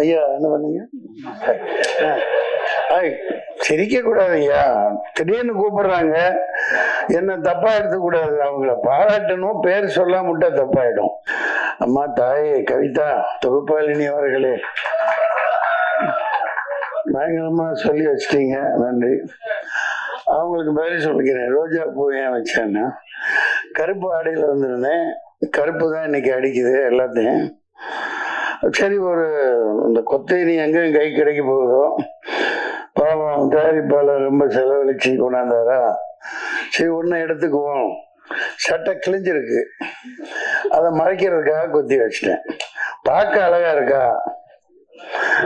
ஐயா என்ன பண்ணீங்க? சிரிக்க கூடாது ஐயா திடீர்னு கூப்பிடுறாங்க. என்ன தப்பா எடுத்துக்க கூடாது அவங்கள பாராட்டணும் பேர் சொல்லாமட்டா தப்பாயிடும். அம்மா தாயே கவிதா தொகுப்பாளினி அவர்களே. பயங்கரமா சொல்லி வச்சிட்டீங்க. நன்றி. அவங்களுக்கு பதில் சொல்லிக்கிறேன். ரோஜா பூ ஏன் வச்சேன்னா கருப்பு ஆடையில் வந்திருந்தேன். கருப்பு தான் இன்னைக்கு அடிக்குது எல்லாத்தையும். சரி ஒரு இந்த கொத்தைனி எங்கேயும் கை கிடைக்க போகுதோ பாவம் தயாரிப்பாளர் ரொம்ப செலவழிச்சு கொண்டாந்தாரா? சரி ஒன்று எடுத்துக்குவோம். சட்டை கிழிஞ்சிருக்கு. அதை மறைக்கிறதுக்காக கொத்தி வச்சிட்டேன். பார்க்க அழகா இருக்கா?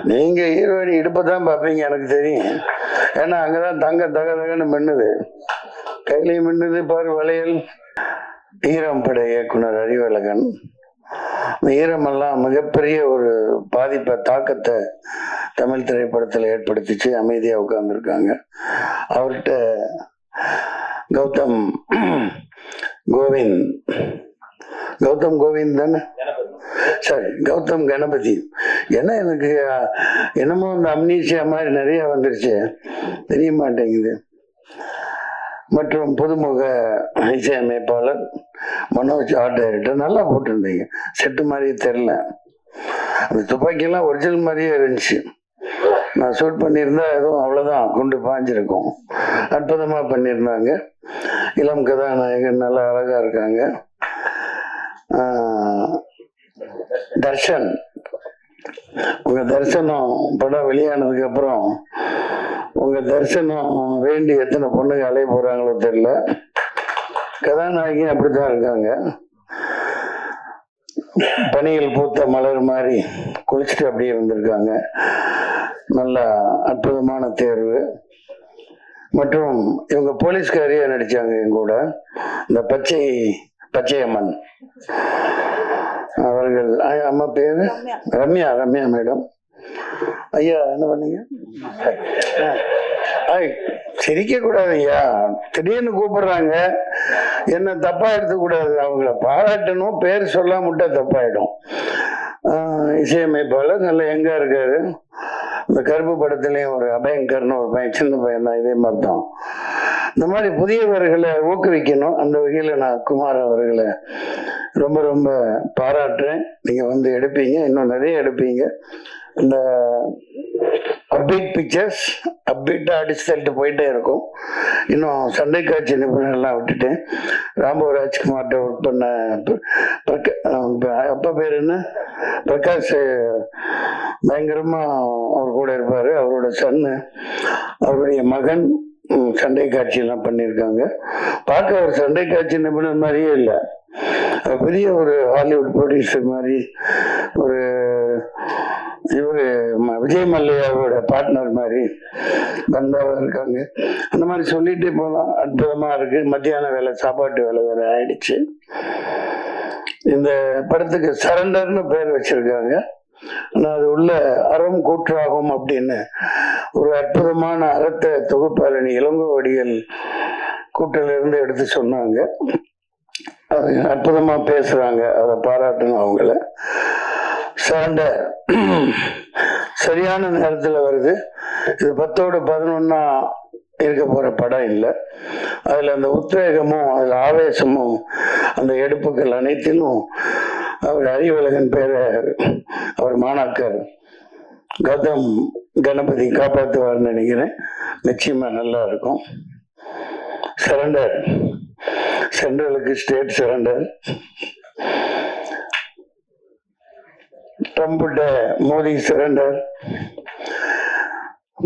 நீங்க ஈரோடி இடுப்பை தான் பார்ப்பீங்க எனக்கு தெரியும். ஏன்னா அங்கதான் தங்க தக தகன்னு மின்னுது. கையிலையும் மின்னுது பாரு வளையல். ஈரம் பட இயக்குனர் அறிவழகன். அந்த ஈரமெல்லாம் மிகப்பெரிய ஒரு பாதிப்பை தாக்கத்தை தமிழ் திரைப்படத்தில் ஏற்படுத்திச்சு. அமைதியாக உட்காந்துருக்காங்க அவர்கிட்ட கௌதம் கோவிந்த் கௌதம் கோவிந்த் தானே? சாரி கௌதம் கணபதி. ஏன்னா எனக்கு என்னமோ இந்த அம்னீஷியா மாதிரி நிறைய வந்துருச்சு. தெரிய மாட்டேங்குது. மற்றும் புதுமுக இசையமைப்பாளர் மனோஜ் ஆர்ட் டைரக்டர் நல்லா போட்டிருந்தீங்க. செட்டு மாதிரியே தெரில அந்த துப்பாக்கியெல்லாம் ஒரிஜினல் மாதிரியே இருந்துச்சு. நான் ஷூட் பண்ணியிருந்தா எதுவும் அவ்வளோதான் குண்டு பாஞ்சிருக்கும். அற்புதமாக பண்ணியிருந்தாங்க. இளம் கதாநாயகன் நல்லா அழகாக இருக்காங்க. தர்ஷன். உங்க தரிசனம் படம் வெளியானதுக்கு அப்புறம் உங்க தரிசனம் வேண்டி எத்தனை பொண்ணுங்க அலைய போறாங்களோ தெரியல. கதாநாயகி அப்படித்தான் இருக்காங்க. பனியில் பூத்த மலர் மாதிரி குளிச்சுட்டு அப்படியே வந்திருக்காங்க. நல்ல அற்புதமான தேர்வு. மற்றும் இவங்க போலீஸ்காரியா நடிச்சாங்க எங்கூட இந்த பச்சை பச்சையம்மன் அவர்கள் அம்மா பேரு? ரம்யா. ரம்யா மேடம். ஐயா என்ன பண்ணீங்க? சிரிக்க கூடாது ஐயா. திடீர்னு கூப்பிடுறாங்க. என்ன தப்பா எடுத்துக்க கூடாது அவங்கள பாராட்டணும் பேர் சொல்லாம விட்டா தப்பாயிடும். இசையமைப்பாளர் நல்ல எங்க இருக்காரு? இந்த கருப்பு படத்துலயும் ஒரு அபயங்கர்னு ஒரு பையன் சின்ன பையன் தான் இதே மாதிரி தான் இந்த மாதிரி புதியவர்களை ஊக்குவிக்கணும். அந்த வகையில் நான் குமார் அவர்களை ரொம்ப ரொம்ப பாராட்டுறேன். நீங்கள் வந்து எடுப்பீங்க. இன்னும் நிறைய எடுப்பீங்க. இந்த அப்டேட் பிக்சர்ஸ் அப்டேட்டா அடிச்சு போயிட்டே இருக்கும். இன்னும் சண்டை காட்சி நிபுணர்லாம் விட்டுட்டேன் ராம்போ ராஜ்குமார்கிட்ட ஒர்க் பண்ண பிரகா- அப்பா பேர் என்ன? பிரகாஷ் பயங்கரமா அவர் கூட இருப்பாரு. அவரோட சன்னு அவருடைய மகன் சண்டை காட்சியெல்லாம் பண்ணியிருக்காங்க. பார்க்க ஒரு சண்டை காட்சி நிபுணர் மாதிரியே இல்லை. பெரிய ஒரு ஹாலிவுட் ப்ரொடியூசர் மாதிரி ஒரு இவர் ம- விஜய் மல்லையாவோட பார்ட்னர் மாதிரி பந்தாவா இருக்காங்க. அந்த மாதிரி சொல்லிட்டு போகலாம் அற்புதமாக இருக்குது மத்தியான வேலை சாப்பாட்டு வேலை வேறு ஆயிடுச்சு. இந்த படத்துக்கு சரண்டர்னு பேர் வச்சிருக்காங்க. ஆனால் அது உள்ள அறம் கூற்றாகும் அப்படின்னு ஒரு அற்புதமான அறத்தை தொகுப்பாளனி இளங்கோவடிகள் கூட்டிலிருந்து எடுத்து சொன்னாங்க. அது அற்புதமாக பேசுகிறாங்க அதை பாராட்டணும் அவங்கள. சரண்டர் சரியான நேரத்தில் வருது. இது பத்தோடு பதினொன்னா இருக்க போகிற படம் இல்லை. அதில் அந்த உத்வேகமும் அதில் ஆவேசமும் அந்த எடுப்புகள் அனைத்திலும் அவர் அறிவழகன் பேரை அவர் மாணாக்கர் கௌதம் கணபதி காப்பாற்றுவார்னு நினைக்கிறேன். நிச்சயமாக நல்லா இருக்கும். சரண்டர் சென்ட்ரலுக்கு ஸ்டேட் சரண்டர் ட்ரம்ப்கிட்ட மோடி சரண்டர்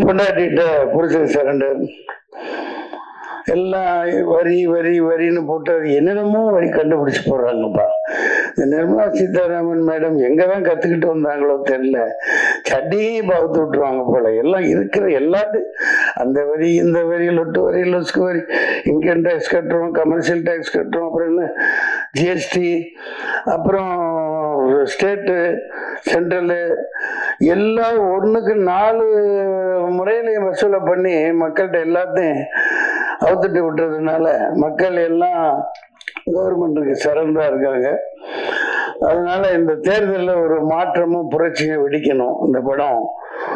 பொண்டாட்டிகிட்ட புருஷன் சரண்டர் எல்லாம் வரி வரி வரின்னு போட்டு அது என்னென்னமோ வரி கண்டுபிடிச்சு போடுறாங்கப்பா. நிர்மலா சீதாராமன் மேடம் எங்க தான் கத்துக்கிட்டு வந்தாங்களோ தெரியல. சட்டியே பகுத்து விட்டுருவாங்க போல. எல்லாம் இருக்கிற எல்லாத்து அந்த வரி இந்த வரி லொட்டு வரி லொஸ்கு வரி இன்கம் டேக்ஸ் கட்டுறோம் கமர்ஷியல் டேக்ஸ் கட்டுறோம் அப்புறம் என்ன? ஜிஎஸ்டி அப்புறம் ஸ்டேட்டு சென்ட்ரலு எல்லாம் ஒன்றுக்கு நாலு முறையிலையும் வசூலை பண்ணி மக்கள்கிட்ட எல்லாத்தையும் அவுத்துட்டு விட்டுறதுனால மக்கள் எல்லாம் கவர்மெண்ட்டுக்கு சரண்டா இருக்காங்க. அதனால இந்த தேர்தலில் ஒரு மாற்றமும் புரட்சியும் வெடிக்கணும் இந்த படம்.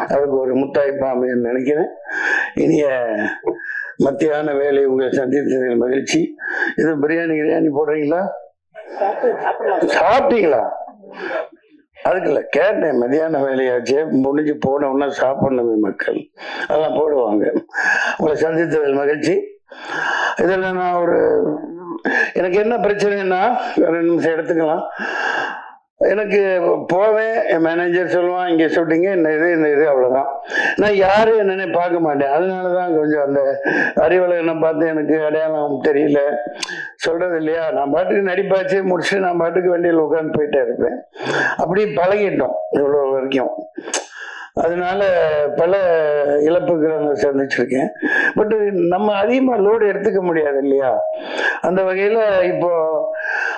அதுக்கு ஒரு முத்தாய்ப்பாமைன்னு நினைக்கிறேன். இனிய மத்தியான வேலை உங்களை சந்தித்ததில் மகிழ்ச்சி. இது பிரியாணி கிரியாணி போடுறீங்களா? சாப்பிட்டீங்களா? அதுக்கு இல்லை கேட்டேன் மதியான வேலையாச்சே. முடிஞ்சு போன உடனே சாப்பிடணுமே மக்கள். அதெல்லாம் போடுவாங்க. உங்களை சந்தித்ததில் மகிழ்ச்சி. இதில் நான் ஒரு எனக்கு என்ன பிரச்சனைன்னா ரெண்டு நிமிஷம் எடுத்துக்கலாம். எனக்கு போவேன் என் மேனேஜர் சொல்லுவான் இங்கே சொல்லிட்டீங்க இந்த இது இந்த இது அவ்வளோதான் நான் யாரு என்னன்னே பார்க்க மாட்டேன். அதனால தான் கொஞ்சம் அந்த அறிவலகனை பார்த்து எனக்கு அடையாளம் தெரியல. சொல்றது இல்லையா? நான் பாட்டுக்கு நடிப்பாச்சு முடிச்சுட்டு நான் பாட்டுக்கு வண்டியில் உட்காந்து போயிட்டே இருப்பேன். அப்படி பழகிட்டோம் இவ்வளோ வரைக்கும். அதனால பல இழப்புகளை நான் சந்திச்சிருக்கேன். பட் நம்ம அதிகமாக லோடு எடுத்துக்க முடியாது இல்லையா? அந்த வகையில் இப்போ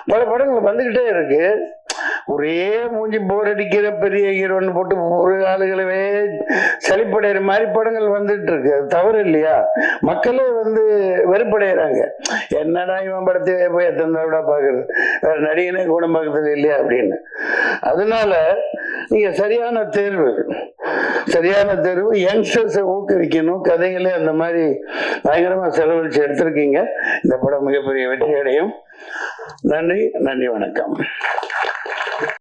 பல படங்கள் வந்துக்கிட்டே இருக்குது ஒரே மூஞ்சி போர் அடிக்கிற பெரிய ஹீரோன்னு போட்டு ஒரு ஆளுகளவே சளிப்படைகிற மாதிரி படங்கள் வந்துட்டு இருக்கு. அது தவறு இல்லையா? மக்களே வந்து வெறுப்படைகிறாங்க என்னடா இவன் படத்தை போய் எத்தனை தடவை பார்க்கறது வேற நடிகனே கூட பார்க்கறது இல்லையா அப்படின்னு. அதனால நீங்க சரியான தேர்வு. சரியான தேர்வு. யங்ஸ்டர்ஸை ஊக்குவிக்கணும். கதைகளே அந்த மாதிரி பயங்கரமா செலவழிச்சு எடுத்திருக்கீங்க. இந்த படம் மிகப்பெரிய வெற்றி அடையும் நன்றி. நன்றி. வணக்கம்.